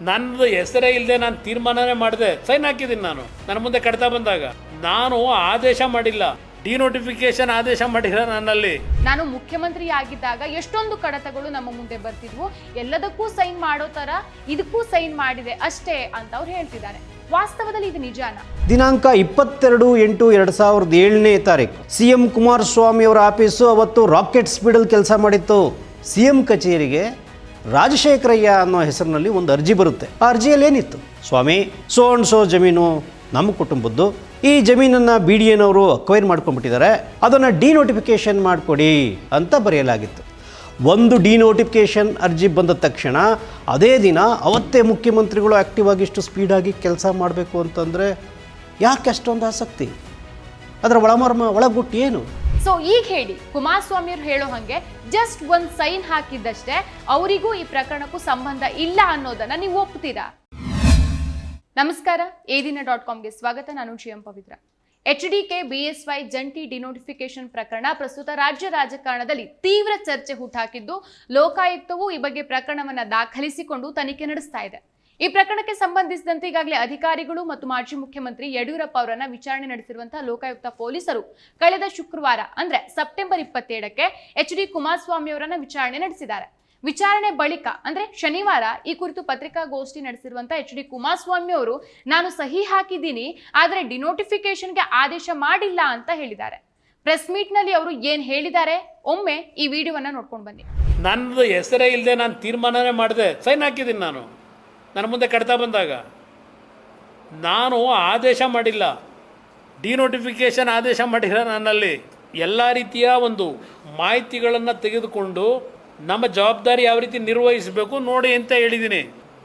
ನನ್ನದು ಹೆಸರೇ ಇಲ್ಲದೆ ನಾನು ತೀರ್ಮಾನನೇ ಮಾಡಿದೆ. ಸೈನ್ ಹಾಕಿದ್ದೀನಿ ನಾನು. ನನ್ನ ಮುಂದೆ ಕಡ್ತಾ ಬಂದಾಗ. ನಾನು ಆದೇಶ ಮಾಡಿಲ್ಲ. ಡಿನೋಟಿಫಿಕೇಶನ್ ಆದೇಶ ಮಾಡಿಲ್ಲ ನನ್ನಲ್ಲಿ. ನಾನು ಮುಖ್ಯಮಂತ್ರಿ ಆಗಿದ್ದಾಗ ಎಷ್ಟೊಂದು ಕಡತಗಳು ನಮ್ಮ ಮುಂದೆ ಬರ್ತಿದ್ವು. ಎಲ್ಲದಕ್ಕೂ ಸೈನ್ ಮಾಡೋ ತರ ಇದಕ್ಕೂ ಸೈನ್ ಮಾಡಿದೆ ಅಷ್ಟೇ ಅಂತ ಅವ್ರು ಹೇಳ್ತಿದ್ದಾರೆ. ವಾಸ್ತವದಲ್ಲಿ ಇದು ನಿಜಾನ? ದಿನಾಂಕ ಇಪ್ಪತ್ತೆರಡು ಎಂಟು ಎರಡು ಸಾವಿರದ ಏಳನೇ ತಾರೀಕು. ಸಿ ಎಂ ಕುಮಾರಸ್ವಾಮಿ ಅವರ ಆಫೀಸು ಅವತ್ತು ರಾಕೆಟ್ ಸ್ಪೀಡಲ್ಲಿ ಕೆಲಸ ಮಾಡಿತ್ತು. ಸಿ ಎಂ ಕಚೇರಿಗೆ ರಾಜಶೇಖರಯ್ಯ ಅನ್ನೋ ಹೆಸರಿನಲ್ಲಿ ಒಂದು ಅರ್ಜಿ ಬರುತ್ತೆ. ಆ ಅರ್ಜಿಯಲ್ಲಿ ಏನಿತ್ತು? ಸ್ವಾಮಿ, ಸೋ ಅಂಡ್ ಸೋ ಜಮೀನು ನಮ್ಮ ಕುಟುಂಬದ್ದು. ಈ ಜಮೀನನ್ನು ಬಿ ಡಿ ಎನವರು ಅಕ್ವೈರ್ ಮಾಡ್ಕೊಂಡ್ಬಿಟ್ಟಿದ್ದಾರೆ. ಅದನ್ನು ಡಿನೋಟಿಫಿಕೇಶನ್ ಮಾಡಿಕೊಡಿ ಅಂತ ಬರೆಯಲಾಗಿತ್ತು. ಒಂದು ಡಿನೋಟಿಫಿಕೇಶನ್ ಅರ್ಜಿ ಬಂದ ತಕ್ಷಣ ಅದೇ ದಿನ ಅವತ್ತೇ ಮುಖ್ಯಮಂತ್ರಿಗಳು ಆ್ಯಕ್ಟಿವ್ ಆಗಿ ಇಷ್ಟು ಸ್ಪೀಡಾಗಿ ಕೆಲಸ ಮಾಡಬೇಕು ಅಂತಂದರೆ ಯಾಕೆ ಅಷ್ಟೊಂದು ಆಸಕ್ತಿ? ಅದರ ಒಳಮರ್ಮ, ಒಳಗುಟ್ಟು ಏನು? ಸೊ ಈಗ ಹೇಳಿ ಕುಮಾರಸ್ವಾಮಿ ಅವರು ಹೇಳೋ ಹಂಗೆ ಜಸ್ಟ್ ಒಂದ್ ಸೈನ್ ಹಾಕಿದ್ದಷ್ಟೇ ಅವರಿಗೂ ಈ ಪ್ರಕರಣಕ್ಕೂ ಸಂಬಂಧ ಇಲ್ಲ ಅನ್ನೋದನ್ನ ನೀವು ಒಪ್ತೀರಾ? ನಮಸ್ಕಾರ ಏದಿನ ದಿನ ಡಾಟ್ ಕಾಮ್ಗೆ ಸ್ವಾಗತ. ನಾನು G M Pavitra. H D K BSY ಜಂಟಿ ಡಿನೋಟಿಫಿಕೇಶನ್ ಪ್ರಕರಣ ಪ್ರಸ್ತುತ ರಾಜ್ಯ ರಾಜಕಾರಣದಲ್ಲಿ ತೀವ್ರ ಚರ್ಚೆ ಹುಟ್ಟಾಕಿದ್ದು ಲೋಕಾಯುಕ್ತವು ಈ ಬಗ್ಗೆ ಪ್ರಕರಣವನ್ನು ದಾಖಲಿಸಿಕೊಂಡು ತನಿಖೆ ನಡೆಸ್ತಾ ಇದೆ. ಈ ಪ್ರಕರಣಕ್ಕೆ ಸಂಬಂಧಿಸಿದಂತೆ ಈಗಾಗಲೇ ಅಧಿಕಾರಿಗಳು ಮತ್ತು ಮಾಜಿ ಮುಖ್ಯಮಂತ್ರಿ ಯಡಿಯೂರಪ್ಪ ಅವರನ್ನ ವಿಚಾರಣೆ ನಡೆಸಿರುವಂತಹ ಲೋಕಾಯುಕ್ತ ಪೊಲೀಸರು ಕಳೆದ ಶುಕ್ರವಾರ, ಅಂದ್ರೆ ಸೆಪ್ಟೆಂಬರ್ ಇಪ್ಪತ್ತೇಳಕ್ಕೆ ಎಚ್ ಡಿ ಕುಮಾರಸ್ವಾಮಿ ಅವರನ್ನ ವಿಚಾರಣೆ ನಡೆಸಿದ್ದಾರೆ. ವಿಚಾರಣೆ ಬಳಿಕ, ಅಂದ್ರೆ ಶನಿವಾರ ಈ ಕುರಿತು ಪತ್ರಿಕಾಗೋಷ್ಠಿ ನಡೆಸಿರುವಂತಹ ಎಚ್ ಡಿ ಕುಮಾರಸ್ವಾಮಿ ಅವರು, ನಾನು ಸಹಿ ಹಾಕಿದ್ದೀನಿ, ಆದರೆ ಡಿನೋಟಿಫಿಕೇಶನ್ಗೆ ಆದೇಶ ಮಾಡಿಲ್ಲ ಅಂತ ಹೇಳಿದ್ದಾರೆ. ಪ್ರೆಸ್ ಮೀಟ್ನಲ್ಲಿ ಅವರು ಏನ್ ಹೇಳಿದ್ದಾರೆ? ಒಮ್ಮೆ ಈ ವಿಡಿಯೋವನ್ನ ನೋಡ್ಕೊಂಡು ಬನ್ನಿ. ನನ್ನದು ಹೆಸರೇ ಇಲ್ಲದೆ ನಾನು ತೀರ್ಮಾನನೇ ಮಾಡಿದೆ, ಸೈನ್ ಹಾಕಿದ್ದೀನಿ ನಾನು. ನನ್ನ ಮುಂದೆ ಕಡ್ತಾ ಬಂದಾಗ, ನಾನು ಆದೇಶ ಮಾಡಿಲ್ಲ. ಡಿನೋಟಿಫಿಕೇಷನ್ ಆದೇಶ ಮಾಡಿಲ್ಲ ನನ್ನಲ್ಲಿ. ಎಲ್ಲ ರೀತಿಯ ಒಂದು ಮಾಹಿತಿಗಳನ್ನು ತೆಗೆದುಕೊಂಡು ನಮ್ಮ ಜವಾಬ್ದಾರಿ ಯಾವ ರೀತಿ ನಿರ್ವಹಿಸಬೇಕು ನೋಡಿ ಅಂತ ಹೇಳಿದ್ದೀನಿ.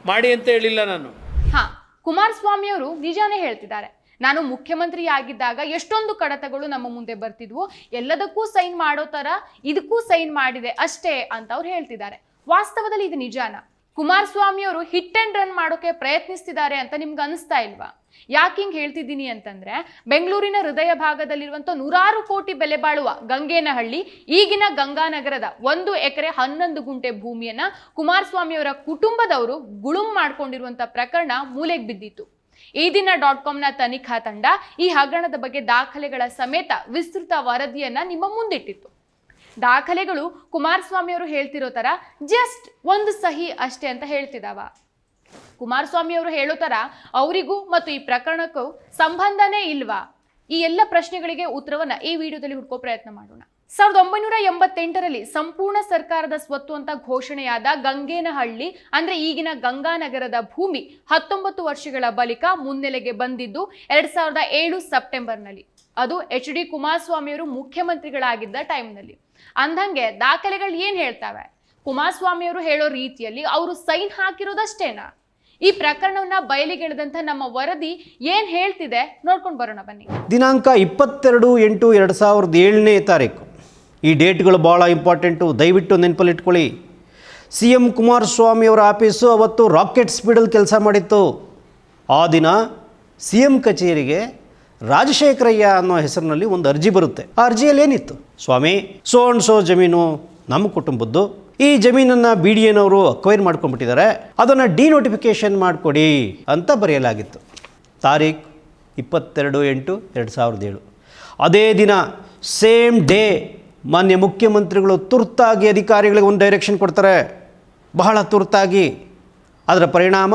ಮಾಡಿ ಅಂತ ಹೇಳಿಲ್ಲ ನಾನು. ಹಾ ಕುಮಾರಸ್ವಾಮಿ ಅವರು ನಿಜಾನೇ ಹೇಳ್ತಿದ್ದಾರೆ. ನಾನು ಮುಖ್ಯಮಂತ್ರಿ ಆಗಿದ್ದಾಗ ಎಷ್ಟೊಂದು ಕಡತಗಳು ನಮ್ಮ ಮುಂದೆ ಬರ್ತಿದ್ವು. ಎಲ್ಲದಕ್ಕೂ ಸೈನ್ ಮಾಡೋ ತರ ಇದಕ್ಕೂ ಸೈನ್ ಮಾಡಿದೆ ಅಷ್ಟೇ ಅಂತ ಅವ್ರು ಹೇಳ್ತಿದ್ದಾರೆ. ವಾಸ್ತವದಲ್ಲಿ ಇದು ನಿಜಾನ? ಕುಮಾರಸ್ವಾಮಿ ಅವರು ಹಿಟ್ ಅಂಡ್ ರನ್ ಮಾಡೋಕೆ ಪ್ರಯತ್ನಿಸ್ತಿದ್ದಾರೆ ಅಂತ ನಿಮ್ಗೆ ಅನಿಸ್ತಾ ಇಲ್ವಾ? ಯಾಕೆ ಹಿಂಗೆ ಹೇಳ್ತಿದ್ದೀನಿ ಅಂತಂದ್ರೆ, ಬೆಂಗಳೂರಿನ ಹೃದಯ ಭಾಗದಲ್ಲಿರುವಂಥ ನೂರಾರು ಕೋಟಿ ಬೆಲೆ ಬಾಳುವ ಗಂಗೇನಹಳ್ಳಿ, ಈಗಿನ ಗಂಗಾನಗರದ ಒಂದು ಎಕರೆ ಹನ್ನೊಂದು ಗುಂಟೆ ಭೂಮಿಯನ್ನ ಕುಮಾರಸ್ವಾಮಿಯವರ ಕುಟುಂಬದವರು ಗುಳುಂ ಮಾಡ್ಕೊಂಡಿರುವಂತ ಪ್ರಕರಣ ಮೂಲೆಗೆ ಬಿದ್ದಿತ್ತು. ಈ ದಿನ ಡಾಟ್ ಕಾಮ್ನ ತನಿಖಾ ತಂಡ ಈ ಹಗರಣದ ಬಗ್ಗೆ ದಾಖಲೆಗಳ ಸಮೇತ ವಿಸ್ತೃತ ವರದಿಯನ್ನ ನಿಮ್ಮ ಮುಂದಿಟ್ಟಿತ್ತು. ದಾಖಲೆಗಳು ಕುಮಾರಸ್ವಾಮಿ ಅವರು ಹೇಳ್ತಿರೋ ತರ ಜಸ್ಟ್ ಒಂದು ಸಹಿ ಅಷ್ಟೇ ಅಂತ ಹೇಳ್ತಿದಾವ. ಕುಮಾರಸ್ವಾಮಿ ಅವರು ಹೇಳೋ ತರ ಅವರಿಗೂ ಮತ್ತು ಈ ಪ್ರಕರಣಕ್ಕೂ ಸಂಬಂಧನೇ ಇಲ್ವಾ? ಈ ಎಲ್ಲ ಪ್ರಶ್ನೆಗಳಿಗೆ ಉತ್ತರವನ್ನ ಈ ವಿಡಿಯೋದಲ್ಲಿ ಹುಡ್ಕೋ ಪ್ರಯತ್ನ ಮಾಡೋಣ. ಸಾವಿರದ ಒಂಬೈನೂರ ಎಂಬತ್ತೆಂಟರಲ್ಲಿ ಸಂಪೂರ್ಣ ಸರ್ಕಾರದ ಸ್ವತ್ತು ಅಂತ ಘೋಷಣೆಯಾದ ಗಂಗೇನಹಳ್ಳಿ, ಅಂದ್ರೆ ಈಗಿನ ಗಂಗಾನಗರದ ಭೂಮಿ ಹತ್ತೊಂಬತ್ತು ವರ್ಷಗಳ ಬಳಿಕ ಮುನ್ನೆಲೆಗೆ ಬಂದಿದ್ದು ಎರಡ್ ಸಾವಿರದ ಏಳು ಸೆಪ್ಟೆಂಬರ್ನಲ್ಲಿ. ಅದು ಎಚ್ ಡಿ ಕುಮಾರಸ್ವಾಮಿಯವರು ಮುಖ್ಯಮಂತ್ರಿಗಳಾಗಿದ್ದ ಟೈಮ್ನಲ್ಲಿ. ಅಂದಂಗೆ ದಾಖಲೆಗಳು ಏನು ಹೇಳ್ತಾವೆ? ಕುಮಾರಸ್ವಾಮಿಯವರು ಹೇಳೋ ರೀತಿಯಲ್ಲಿ ಅವರು ಸೈನ್ ಹಾಕಿರೋದಷ್ಟೇನಾ? ಈ ಪ್ರಕರಣವನ್ನ ಬಯಲಿಗೆಳೆದಂತ ನಮ್ಮ ವರದಿ ಏನ್ ಹೇಳ್ತಿದೆ? ನೋಡ್ಕೊಂಡು ಬರೋಣ ಬನ್ನಿ. ದಿನಾಂಕ ಇಪ್ಪತ್ತೆರಡು ಎಂಟು ಎರಡು ಸಾವಿರದ ಏಳನೇ ತಾರೀಕು. ಈ ಡೇಟ್ಗಳು ಭಾಳ ಇಂಪಾರ್ಟೆಂಟು. ದಯವಿಟ್ಟು ನೆನಪಲ್ಲಿಟ್ಕೊಳ್ಳಿ. ಸಿ ಎಂ ಕುಮಾರಸ್ವಾಮಿಯವರ ಆಫೀಸು ಅವತ್ತು ರಾಕೆಟ್ ಸ್ಪೀಡಲ್ಲಿ ಕೆಲಸ ಮಾಡಿತ್ತು. ಆ ದಿನ ಸಿ ಎಂ ಕಚೇರಿಗೆ ರಾಜಶೇಖರಯ್ಯ ಅನ್ನೋ ಹೆಸರಿನಲ್ಲಿ ಒಂದು ಅರ್ಜಿ ಬರುತ್ತೆ. ಆ ಅರ್ಜಿಯಲ್ಲಿ ಏನಿತ್ತು? ಸ್ವಾಮಿ, ಸೋ ಅಂಡ್ ಸೋ ಜಮೀನು ನಮ್ಮ ಕುಟುಂಬದ್ದು. ಈ ಜಮೀನನ್ನು ಬಿ ಡಿ ಎನವರು ಅಕ್ವೈರ್ ಮಾಡ್ಕೊಂಡ್ಬಿಟ್ಟಿದ್ದಾರೆ. ಅದನ್ನು ಡಿನೋಟಿಫಿಕೇಶನ್ ಮಾಡಿಕೊಡಿ ಅಂತ ಬರೆಯಲಾಗಿತ್ತು. ತಾರೀಖ್ ಇಪ್ಪತ್ತೆರಡು ಎಂಟು ಎರಡು ಸಾವಿರದ ಏಳು. ಅದೇ ದಿನ ಸೇಮ್ ಡೇ ಮಾನ್ಯ ಮುಖ್ಯಮಂತ್ರಿಗಳು ತುರ್ತಾಗಿ ಅಧಿಕಾರಿಗಳಿಗೆ ಒಂದು ಡೈರೆಕ್ಷನ್ ಕೊಡ್ತಾರೆ. ಬಹಳ ತುರ್ತಾಗಿ. ಅದರ ಪರಿಣಾಮ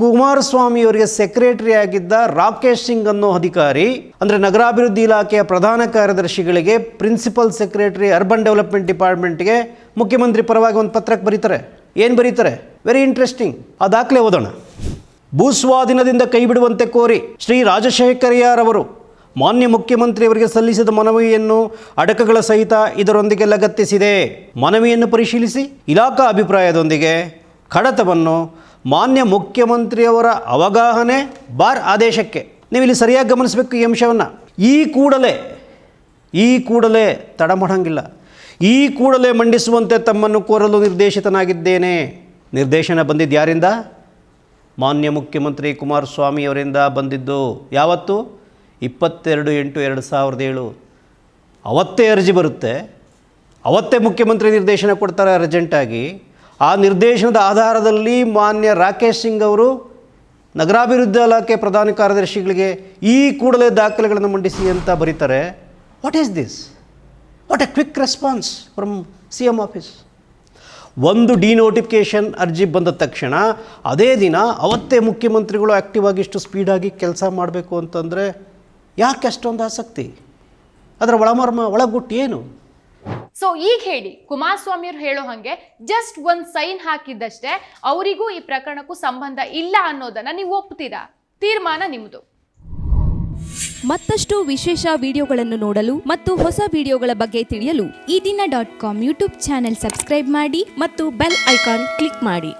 ಕುಮಾರಸ್ವಾಮಿ ಅವರಿಗೆ ಸೆಕ್ರೆಟರಿ ಆಗಿದ್ದ ರಾಕೇಶ್ ಸಿಂಗ್ ಅನ್ನೋ ಅಧಿಕಾರಿ, ಅಂದರೆ ನಗರಾಭಿವೃದ್ಧಿ ಇಲಾಖೆಯ ಪ್ರಧಾನ ಕಾರ್ಯದರ್ಶಿಗಳಿಗೆ ಪ್ರಿನ್ಸಿಪಲ್ ಸೆಕ್ರೆಟರಿ ಅರ್ಬನ್ ಡೆವಲಪ್ಮೆಂಟ್ ಡಿಪಾರ್ಟ್ಮೆಂಟ್ಗೆ ಮುಖ್ಯಮಂತ್ರಿ ಪರವಾಗಿ ಒಂದು ಪತ್ರಕ್ಕೆ ಬರೀತಾರೆ. ಏನು ಬರೀತಾರೆ? ವೆರಿ ಇಂಟ್ರೆಸ್ಟಿಂಗ್ ಆ ದಾಖಲೆ ಓದೋಣ. ಭೂಸ್ವಾಧೀನದಿಂದ ಕೈಬಿಡುವಂತೆ ಕೋರಿ ಶ್ರೀ ರಾಜಶೇಖರಯ್ಯರವರು ಮಾನ್ಯ ಮುಖ್ಯಮಂತ್ರಿಯವರಿಗೆ ಸಲ್ಲಿಸಿದ ಮನವಿಯನ್ನು ಅಡಕಗಳ ಸಹಿತ ಇದರೊಂದಿಗೆ ಲಗತ್ತಿಸಿದೆ. ಮನವಿಯನ್ನು ಪರಿಶೀಲಿಸಿ. ಇಲಾಖಾ ಅಭಿಪ್ರಾಯದೊಂದಿಗೆ ಕಡತವನ್ನು ಮಾನ್ಯ ಮುಖ್ಯಮಂತ್ರಿಯವರ ಅವಗಾಹನೆ ಬಾರ್ ಆದೇಶಕ್ಕೆ. ನೀವು ಇಲ್ಲಿ ಸರಿಯಾಗಿ ಗಮನಿಸಬೇಕು ಈ ಅಂಶವನ್ನು. ಈ ಕೂಡಲೇ ಈ ಕೂಡಲೇ ತಡ ಮಾಡಂಗಿಲ್ಲ ಈ ಕೂಡಲೇ ಮಂಡಿಸುವಂತೆ ತಮ್ಮನ್ನು ಕೋರಲು ನಿರ್ದೇಶಿತನಾಗಿದ್ದೇನೆ. ನಿರ್ದೇಶನ ಬಂದಿದ್ದು ಯಾರಿಂದ? ಮಾನ್ಯ ಮುಖ್ಯಮಂತ್ರಿ ಕುಮಾರಸ್ವಾಮಿ ಅವರಿಂದ ಬಂದಿದ್ದು ಯಾವತ್ತು? ಇಪ್ಪತ್ತೆರಡು ಎಂಟು ಎರಡು ಸಾವಿರದ ಏಳು. ಅವತ್ತೇ ಅರ್ಜಿ ಬರುತ್ತೆ. ಅವತ್ತೇ ಮುಖ್ಯಮಂತ್ರಿ ನಿರ್ದೇಶನ ಕೊಡ್ತಾರೆ ಅರ್ಜೆಂಟಾಗಿ. ಆ ನಿರ್ದೇಶನದ ಆಧಾರದಲ್ಲಿ ಮಾನ್ಯ ರಾಕೇಶ್ ಸಿಂಗ್ ಅವರು ನಗರಾಭಿವೃದ್ಧಿ ಇಲಾಖೆ ಪ್ರಧಾನ ಕಾರ್ಯದರ್ಶಿಗಳಿಗೆ ಈ ಕೂಡಲೇ ದಾಖಲೆಗಳನ್ನು ಮಂಡಿಸಿ ಅಂತ ಬರೀತಾರೆ. What is this what a quick response from C M office ಒಂದು ಡಿನೋಟಿಫಿಕೇಷನ್ ಅರ್ಜಿ ಬಂದ ತಕ್ಷಣ ಅದೇ ದಿನ ಅವತ್ತೇ ಮುಖ್ಯಮಂತ್ರಿಗಳು ಆ್ಯಕ್ಟಿವ್ ಆಗಿ ಇಷ್ಟು ಸ್ಪೀಡಾಗಿ ಕೆಲಸ ಮಾಡಬೇಕು ಅಂತಂದರೆ ಯಾಕೆ ಅಷ್ಟೊಂದು ಆಸಕ್ತಿ? ಅದರ ಒಳಮರ್ಮ, ಒಳಗುಟ್ಟು ಏನು? ಸೊ ಈಗ ಹೇಳಿ ಕುಮಾರಸ್ವಾಮಿ ಅವ್ರು ಹೇಳೋ ಹಾಗೆ ಜಸ್ಟ್ ಒಂದು ಸೈನ್ ಹಾಕಿದ್ದಷ್ಟೇ ಅವರಿಗೂ ಈ ಪ್ರಕರಣಕ್ಕೂ ಸಂಬಂಧ ಇಲ್ಲ ಅನ್ನೋದನ್ನ ನೀವು ಒಪ್ತೀರಾ? ತೀರ್ಮಾನ ನಿಮ್ಮದು ಮತ್ತಷ್ಟು ವಿಶೇಷ ವಿಡಿಯೋಗಳನ್ನು ನೋಡಲು ಮತ್ತು ಹೊಸ ವಿಡಿಯೋಗಳ ಬಗ್ಗೆ ತಿಳಿಯಲು ಈ ದಿನ dot com YouTube channel subscribe ಮಾಡಿ ಮತ್ತು ಬೆಲ್ ಐಕಾನ್ ಕ್ಲಿಕ್ ಮಾಡಿ.